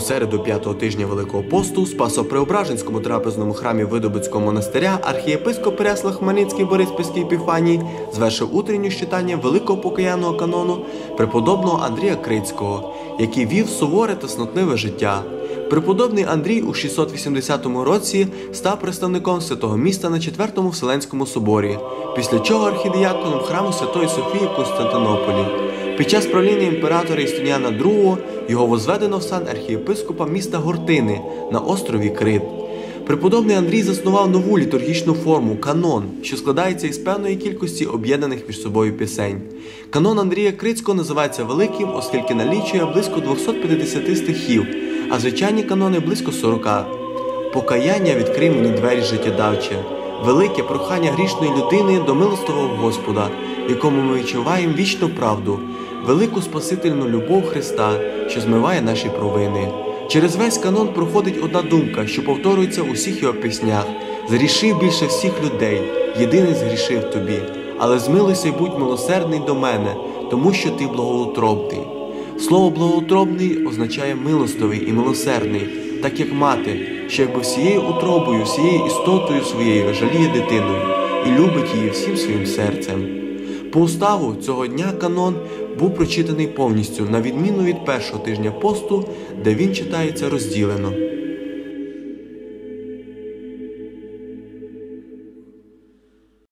У середу п'ятого тижня Великого посту в Спасо-Преображенському трапезному храмі Видобицького монастиря архієпископ Переслав Хмельницький Бориспільський Епіфаній звершив утреннє читання великого покаянного канону преподобного Андрія Крицького, який вів суворе та снотливе життя. Преподобний Андрій у 680 році став представником святого міста на 4-му Вселенському соборі, після чого архідіяконом храму Святої Софії в Константинополі. Під час правління імператора Істуніана II його возведено в сан архієпископа міста Гортини на острові Крит. Преподобний Андрій заснував нову літургічну форму канон, що складається із певної кількості об'єднаних між собою пісень. Канон Андрія Крицького називається великим, оскільки налічує близько 250 стихів, а звичайні канони близько 40. Покаяння відкрив мені двері життєдавче, велике прохання грішної людини до милостивого Господа, якому ми відчуваємо вічну правду, велику спасительну любов Христа, що змиває наші провини. Через весь канон проходить одна думка, що повторюється у всіх його піснях: зрішив більше всіх людей, єдиний згрішив тобі, але змилуйся й будь милосердний до мене, тому що ти благоутробний. Слово благоутробний означає милостивий і милосердний, так як мати, що якби всією утробою, всією істотою своєю жаліє дитиною і любить її всім своїм серцем. По уставу цього дня канон був прочитаний повністю, на відміну від першого тижня посту, де він читається розділено.